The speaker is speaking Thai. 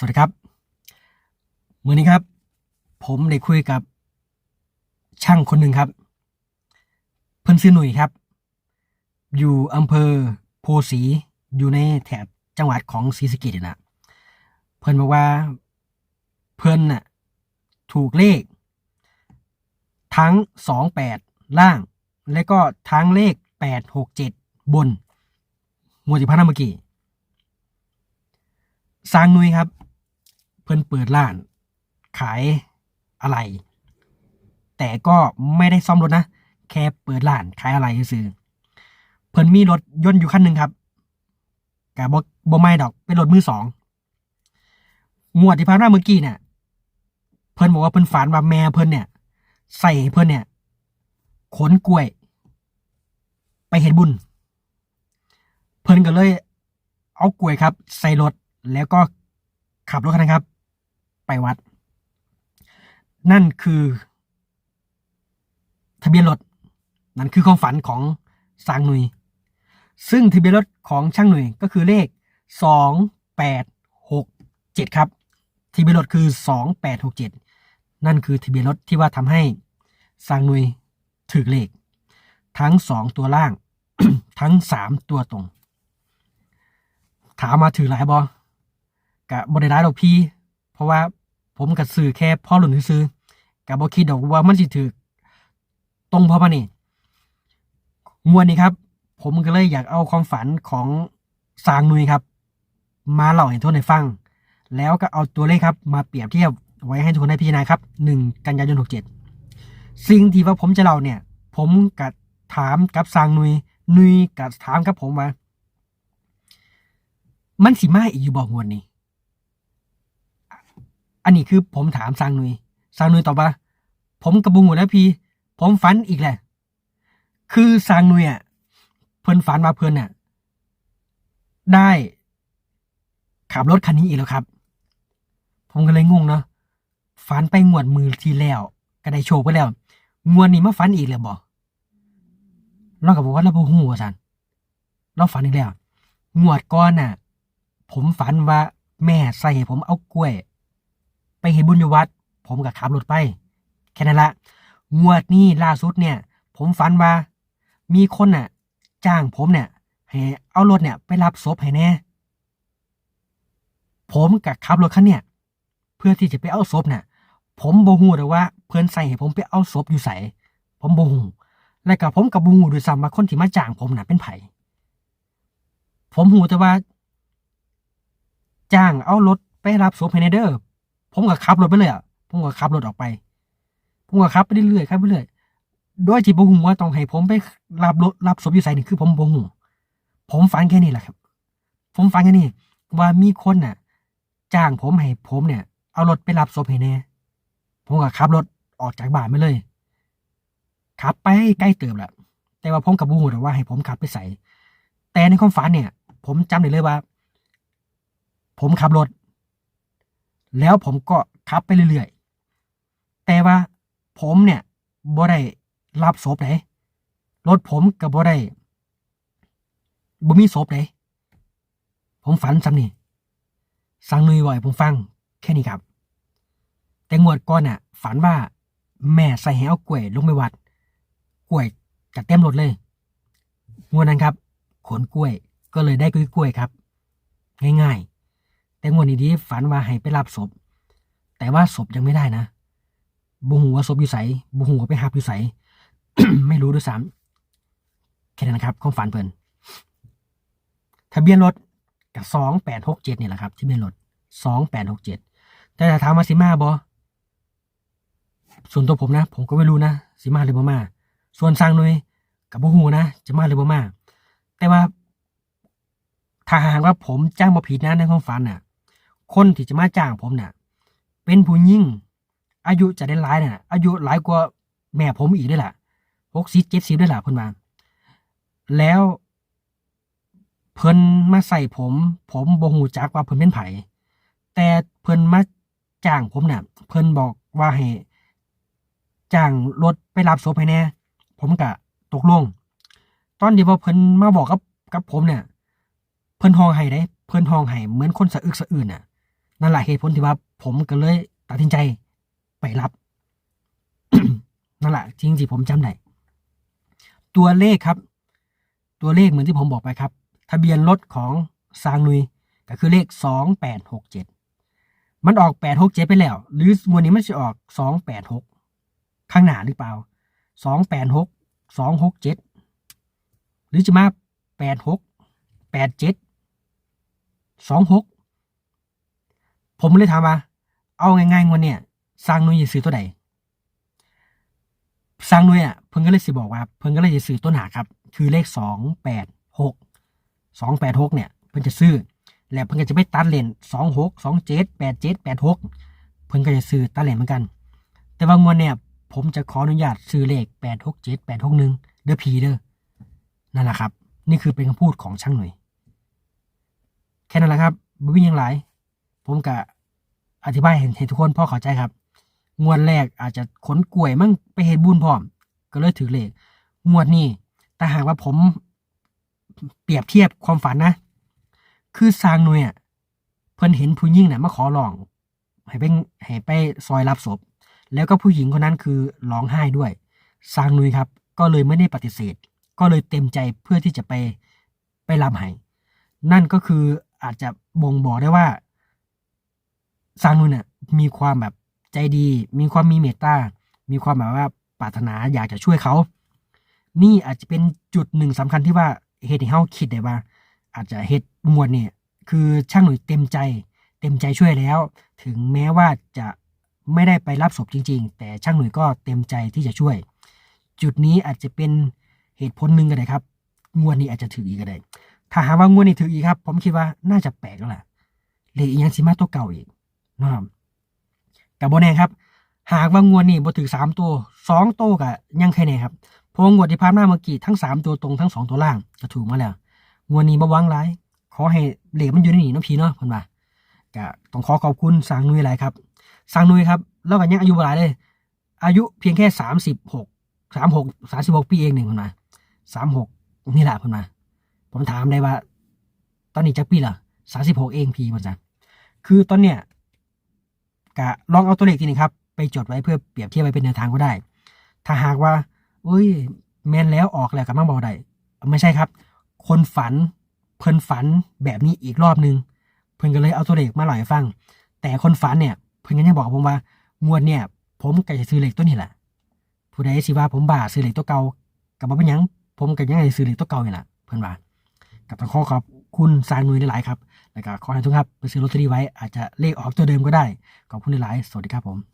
สวัสดีครับมื่อนี้ครับ ผมได้คุยกับช่างคนหนึ่งครับ เพิ่นชื่อหนุ่ยครับ อยู่อำเภอโพสีอยู่ในแถบจังหวัดของศรีสะเกษนะเพิ่นบอกว่าเพิ่นน่ะถูกเลข ทั้งสองแปดล่าง และก็ทั้งเลขแปดหกเจ็ดบนงวดที่ผ่านมาเมื่อกี้สร้างนุ้ยครับ พิ่นเปิดร้าน ขายอะไร แต่ก็ไม่ได้ซ่อมรถนะ แค่เปิดร้านขายอะไรซื้อเพิ่นมีรถยนต์อยู่คันหนึ่งครับกับ่บ่ไม่ดอกเป็นรถมือสองงวดที่ผ่านมาเมื่อกี้เนี่ยเพิ่นบอกว่าเพิ่นฝันว่าแม่เพิ่นเนี่ย ใส่เพิ่นเนี่ย ขนกล้วย ไปเห็นบุญ เพิ่นก็เลย เอากล้วยครับ ใส่รถแล้วก็ขับรถคันนั้นครับ วัด นั่นคือ ทะเบียนรถนั่นคือความฝันของสางหนุย ซึ่งทะเบียนรถของช่างหนุยก็คือเลขสองแปดหกเจ็ดครับทะเบียนรถคือสองแปดหกเจ็ดนั่นคือทะเบียนรถที่ว่าทำให้สางหนุยถือเลข ทั้งสองตัวล่าง ทั้งสามตัวตรง ถามมาถือหลายบอกะบริได้ดอกพี่ เพราะว่า ผมกับสื่อแค่พ่อหลุนซื้อกะบบอคิดดอกว่ามันสิถือตรงเพราะมันนี่งวดนี้ครับ ผมก็เลยอยากเอาความฝันของสางนุยครับ มาเล่าให้ทุกคนได้ฟัง แล้วก็เอาตัวเลขครับ มาเปรียบเทียบไว้ให้ทุกคนได้พิจารณาครับหนึ่งกันยายนหกเจ็ดสิ่งที่ว่าผมจะเล่าเนี่ย ผมกับถามกับสางนุยนุยกับถามกับผมว่ามันสิมาอีกอยู่บอกงวดนี้ อันนี้คือผมถามสางนุยสางนุยตอบว่า ผมกระบุงหมดแล้วพี่ ผมฝันอีกแหละ คือสางนุยอะเพิ่อนฝันมาเพิ่อนน่ะได้ขับรถคันนี้อีกแล้วครับ ผมก็เลยงงเนาะฝันไปงวดมือที่แล้วก็ได้โชคไปแล้ว งวดนี้มาฝันอีกแล้วบ่เราก็บอกว่าเราบ่ฮู้ว่าซั่นเราฝันอีกแล้ว งวดก่อนน่ะ ผมฝันว่าแม่ใส่ให้ผมเอากล้วย ไปเห็นบุญอยู่วัด ผมก็ขับรถไป แค่นั้นละงวดนี้ล่าสุดเนี่ย ผมฝันว่า มีคนน่ะ จ้างผมเนี่ยให้เอารถเนี่ย ไปรับศพให้แน่ผมกับขับรถคันเนี่ยเพื่อที่จะไปเอาศพเนี่ยผมบ่ฮู้เลยว่า เพื่อนใส่ให้ผมไปเอาศพอยู่ใส่ผมบ่ฮู้และกับผมกับบ่ฮู้ด้วยซ้ำว่าคนที่มาจ้างผมน่ะเป็นไผผมฮู้แต่ว่า จ้างเอารถไปรับศพให้แน่เด้อ ผมก็ขับรถไปเลยอะผมก็ขับรถออกไป ผมก็ขับไปเรื่อยๆครับไปเรื่อยโดยที่บ่ฮู้ว่าต้องให้ผมไปรับรถรับศพอยู่ไสนี่คือ ผมบ่ฮู้ผมฝันแค่นี้แหละครับ ผมฝันแค่นี้ว่ามีคนน่ะ จ้างผมให้ผมเนี่ย เอารถไปรับศพให้แน่ผมก็ขับรถออกจากบ้านไปเลยขับไปใกล้เติมแหละแต่ว่าผมกับบูฮูแต่ว่าให้ผมขับไปใส่แต่ในความฝันเนี่ย ผมจำได้เลยว่า ผมขับรถ แล้วผมก็ขับไปเรื่อยๆ แต่ว่าผมเนี่ยบ่ได้รับศพไหนรถผมกับบ่ได้บ่มีศพไหนผมฝันซ้ำนี่สั่งนุยบ่อยผมฟังแค่นี้ครับ แต่งวดก่อนน่ะ ฝันว่าแม่ใส่ให้เอากล้วยลงไปวัด กล้วยจัดเต็มรถเลยงวดนั้นครับ ขนกล้วยก็เลยได้กล้วยกล้วยครับ ง่ายๆ แต่งวดนี้ดีฝันว่าให้ไปรับศพ แต่ว่าศพยังไม่ได้นะบุหูว่าศพอยู่ใสบุหูว่าไปหับอยู่ใสไม่รู้ด้วยซ้ำแค่นั้นนะครับความฝันเพิ่นทะเบียนรถกับสองแปดหกเจ็ดนี่แหละครับทะเบียนรถสองแปดหกเจ็ดแต่ถ้าถามมาสิมาบอส่วนตัวผมนะ ผมก็ไม่รู้นะสิมาหรือบ่มา ส่วนสร้างหน่วยกับบุหูนะจะมาหรือบ่มา แต่ว่าถ้าหากว่าผมจ้างมาผิดนะในความฝันน่ะ คนที่จะมาจ้างผมน่ะเป็นผู้หญิงอายุจะได้หลายน่ะอายุหลายกว่าแม่ผมอีกด้วยล่ะหกสิบเจ็ดสิบด้วยล่ะเพิ่นมาแล้วเพิ่นมาใส่ผม ผมบ่ฮู้จักว่าเพิ่นเป็นไผแต่เพิ่นมาจ้างผมน่ะเพิ่นบอกว่าให้จ้างรถไปรับศพให้แน่ผมก็ตกลง ตอนที่ว่าเพิ่นมาบอกกับกับผมเนี่ย เพิ่นห้องไห้ได้ เพิ่นห้องไห้เหมือนคนสะอึกสะอื้นน่ะ นั่นแหละเหตุผลที่ว่า ผมก็เลยตัดสินใจไปรับนั่นแหละจริงที่ผมจำได้ตัวเลขครับ ตัวเลขเหมือนที่ผมบอกไปครับ ทะเบียนรถของซางนุยก็คือเลขสองแปดหกเจ็ดมันออกแปดหกเจ็ดไปแล้ว หรือวันนี้มันจะออกสองแปดหกข้างหน้าหรือเปล่าสองแปดหกสองหกเจ็ดหรือจะมาแปดหกแปดเจ็ดสองหก ผมเลยถามว่า เอาง่ายๆงวันเนี่ยสร้างนุยจะซื้อตัวใดสร้างนุยอะเพิ่งก็เลยสิบอกว่าเพิ่งก็เลยจะซื้อตัวหนาครับ คือเลขสองแปดหกสองแปดหกเนี่ย เพิ่นจะซื้อ แล้วเพิ่นก็จะไปตัดเลนสองหกสองเจ็ดแปดเจ็ดแปดหกเพิ่นก็จะซื้อตัดเลนเหมือนกัน แต่ว่างวดเนี่ย ผมจะขออนุญาตซื้อเลขแปดหกเจ็ดแปดหกหนึ่งเด้อพีเด้อนั่นแหละครับ นี่คือเป็นคำพูดของช่างหน่วยแค่นั้นแหละครับบ่มีหยังหลาย ผมกะอธิบายเห็นเห็นทุกคนพอเข้าใจครับ งวดแรกอาจจะขนกล้วยมั่งไปเฮ็ดบุญพร้อม ก็เลยถือเลขงวดนี้แต่หากว่าผมเปรียบเทียบความฝันนะ คือสร้างหน่วยอะเพิ่นเห็นผู้หญิงน่ะมาขอร้องให้ไปให้ไปซอยรับศพ แล้วก็ผู้หญิงคนนั้นคือร้องไห้ด้วยสร้างหน่วยครับ ก็เลยไม่ได้ปฏิเสธ ก็เลยเต็มใจเพื่อที่จะไปไปรับให้นั่นก็คืออาจจะบ่งบอกได้ว่า สร้างหน่วยเนี่ยมีความแบบใจดี มีความมีเมตตา มีความแบบว่าปรารถนาอยากจะช่วยเขา นี่อาจจะเป็นจุดหนึ่งสำคัญที่ว่าเหตุให้เฮาคิดได้ว่า อาจจะเหตุงวดเนี่ย คือช่างหนุ่ยเต็มใจ เต็มใจช่วยแล้ว ถึงแม้ว่าจะไม่ได้ไปรับศพจริง ๆ แต่ช่างหนุ่ยก็เต็มใจที่จะช่วย จุดนี้อาจจะเป็นเหตุผลหนึ่งก็ได้ครับ งวดนี้อาจจะถืออีกก็ได้ ถ้าหากว่างวดนี้ถืออีกครับ ผมคิดว่าน่าจะแปลกแล้วล่ะเลยอีกอยังสิมาตัวเก่าอีก กับโบแน่ครับ หากว่างวดนี้บ่ถือสามตัวสองตัวก็ยังแค่ไหนครับพวงวดที่ผ่านมาเมื่อกี้ทั้งสามตัวตรงทั้งสองตัวล่างก็ถูกมาแล้วงวดนี้บ่วังหลายขอให้เหล็กมันอยู่ในนี่เนาะพี่เนาะเพิ่นว่าก็ต้องขอขอบคุณสางนุ้ยหลายครับสางนุ้ยครับแล้วก็ยังอายุบ่หลายเลย อายุเพียงแค่สามสิบหกสามหกสามสิบหกปีเองหนึ่งเพิ่นว่าสามหกนี่แหละเพิ่นว่าผมถามได้ว่า ตอนนี้จักปีละสามสิบหกเองพี่มันจ้ะคือตอนเนี้ย กะลองเอาตัวเลขทีนึงครับ ไปจดไว้เพื่อเปรียบเทียบไว้เป็นแนวทางก็ได้ ถ้าหากว่าเอ้ยแมนแล้วออกแล้วกับมาบอกได้ไม่ใช่ครับ คนฝันเพิ่นฝันแบบนี้อีกรอบนึง เพิ่นก็เลยเอาตัวเลขมาเล่าให้ฟัง แต่คนฝันเนี่ย เพิ่นก็ยังบอกผมว่างวดเนี่ย ผมก็จะซื้อเลขตัวนี้แหละผู้ใดสิว่าผมบ้าซื้อเลขตัวเก่ากับบ่เป็นหยังผมก็ยังได้ซื้อเลขตัวเก่านี่แหละเพิ่นว่ากับต้องขอขอบ คุณสายได้หลายๆครับ แล้วก็ขอให้ทุกท่านไปซื้อลอตเตอรี่ไว้อาจจะเลขออกตัวเดิมก็ได้ ขอบคุณหลายๆสวัสดีครับผม